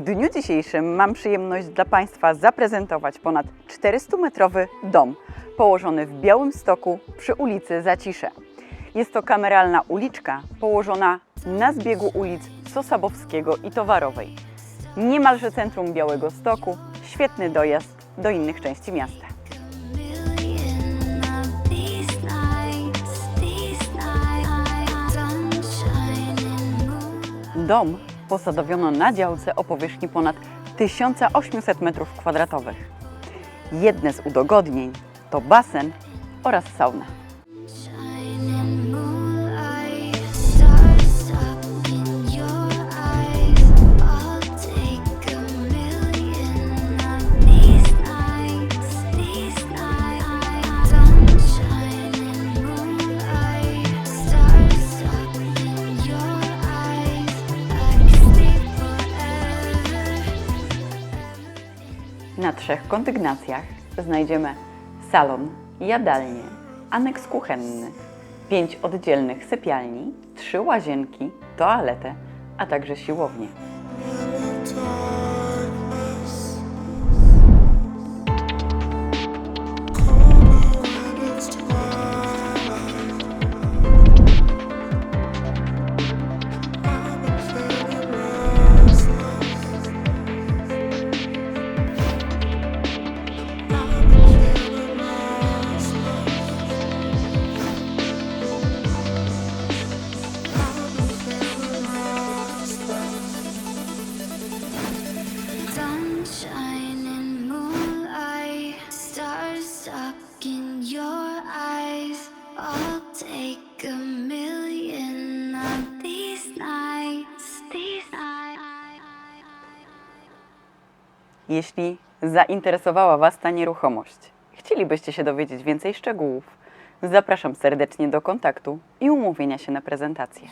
W dniu dzisiejszym mam przyjemność dla Państwa zaprezentować ponad 400-metrowy dom położony w Białymstoku przy ulicy Zacisze. Jest to kameralna uliczka położona na zbiegu ulic Sosabowskiego i Towarowej. Niemalże centrum Białego Stoku, świetny dojazd do innych części miasta. Dom posadowiono na działce o powierzchni ponad 1800 m2. Jedne z udogodnień to basen oraz sauna. Na trzech kondygnacjach znajdziemy salon, jadalnię, aneks kuchenny, pięć oddzielnych sypialni, trzy łazienki, toaletę, a także siłownię. Jeśli zainteresowała Was ta nieruchomość, chcielibyście się dowiedzieć więcej szczegółów, zapraszam serdecznie do kontaktu i umówienia się na prezentację.